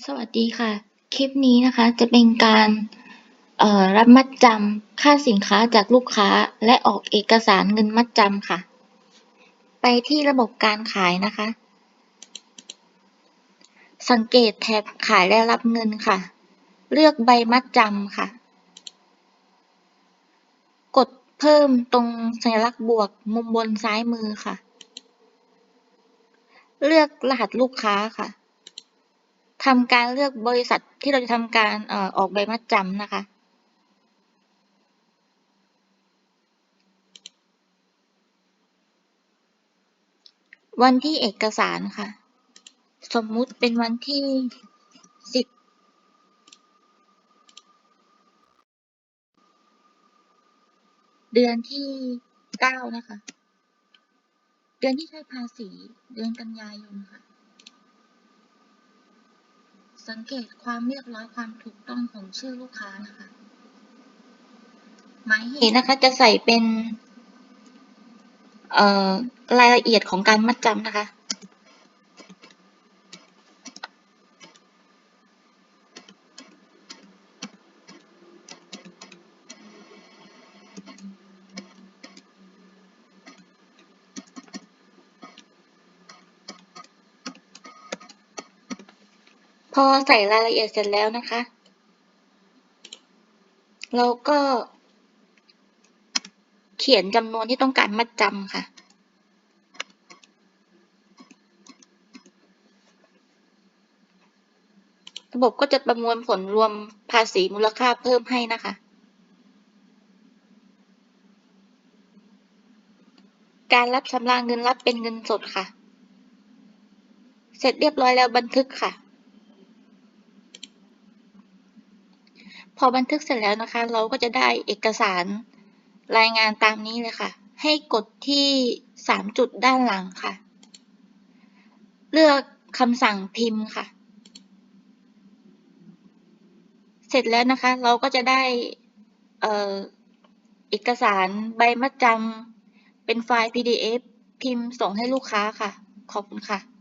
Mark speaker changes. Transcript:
Speaker 1: สวัสดีค่ะ คลิปนี้นะคะจะเป็นการ เอ่อ รับมัดจำค่าสินค้าจากลูกค้าและออกเอกสารเงินมัดจำค่ะ ไปที่ระบบการขายนะคะ สังเกตแถบขายและรับเงินค่ะ เลือกใบมัดจำค่ะ กดเพิ่มตรงสัญลักษณ์บวกมุมบนซ้ายมือค่ะ เลือกรหัสลูกค้าค่ะ ทำการเลือกบริษัทที่เราจะทำการเอ่อออกใบมัดจำนะคะ วันที่เอกสารค่ะ สมมุติเป็นวันที่สิบเดือนที่เก้านะคะ เดือนที่ใช้ภาษี เดือนกันยายนค่ะ สังเกตความเรียบร้อยความถูกต้องของชื่อลูกค้านะคะ หมายเหตุนะคะจะใส่เป็นเอ่อรายละเอียดของการมัดจำนะคะ พอใส่รายละเอียดเสร็จแล้วนะคะ เราก็ เขียนจำนวนที่ต้องการมัดจำค่ะระบบก็จะประมวลผลรวมภาษีมูลค่าเพิ่มให้นะคะ การรับชำระเงินรับเป็นเงินสดค่ะ เสร็จเรียบร้อยแล้วบันทึกค่ะ อบันทึกเสร็จแล้วนะคะ เราก็จะได้เอกสารรายงานตามนี้เลยค่ะ ให้กดที่สามจุดด้านหลังค่ะ เลือกคำสั่งพิมพ์ค่ะ เสร็จแล้วนะคะ เราก็จะได้เออเอกสารใบมัดจำเป็นไฟล์ PDF พิมพ์ส่งให้ลูกค้าค่ะ ขอบคุณค่ะ